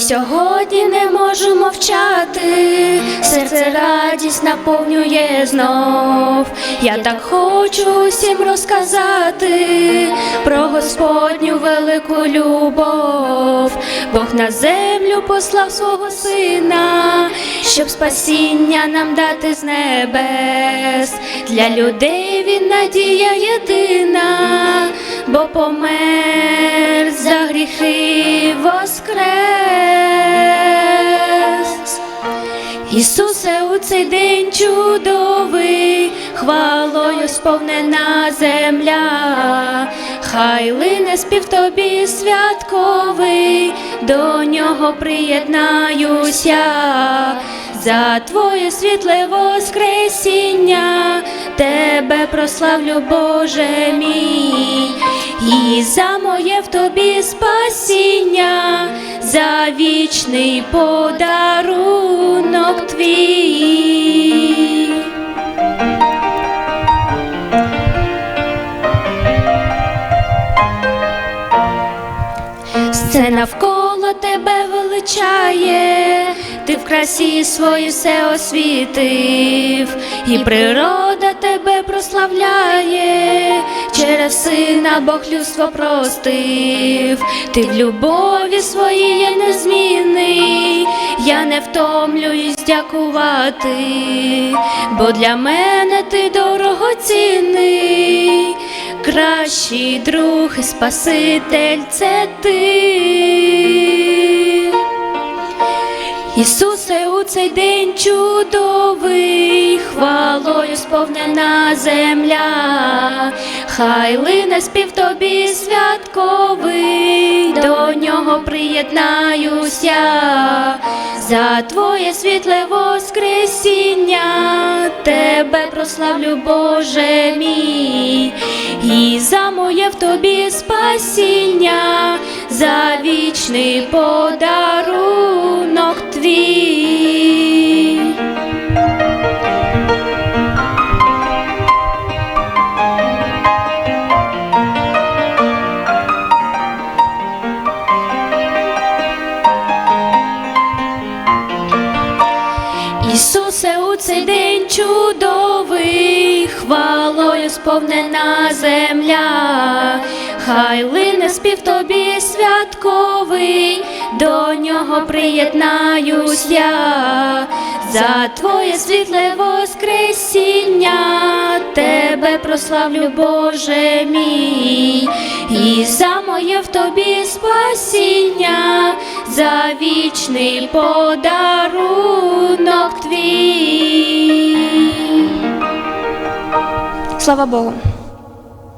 сьогодні не можу мовчати, серце радість наповнює знов. Я так хочу всім розказати про Господню велику любов. Бог на землю послав свого сина, щоб спасіння нам дати з небес. Для людей він надія єдина, бо помер за гріхи воскрес. Ісусе, у цей день чудовий, хвалою сповнена земля, хай лине спів тобі святковий, до нього приєднаюся. За твоє світле воскресіння, тебе прославлю, Боже мій, і за моє в тобі спасіння, за вічний подарунок твій. Все навколо тебе величає, красі свої все освітив, і природа тебе прославляє, через сина Бог людство простив, ти в любові своїй є незмінний, я не втомлююсь дякувати, бо для мене ти дорогоцінний, кращий друг і спаситель це ти. Ісусе, у цей день чудовий, хвалою сповнена земля, хай лине спів тобі святковий, до нього приєднаюся. За твоє світле воскресіння, тебе прославлю, Боже мій, і за моє в тобі спасіння, за вічний подарунок Ісусе, у цей день чудовий, хвалою сповнена земля, хай лине спів тобі святковий, до нього приєднаюся за твоє світле воскресіння, тебе прославлю, Боже мій, і за моє в тобі спасіння, за вічний подарунок Slava Bogu.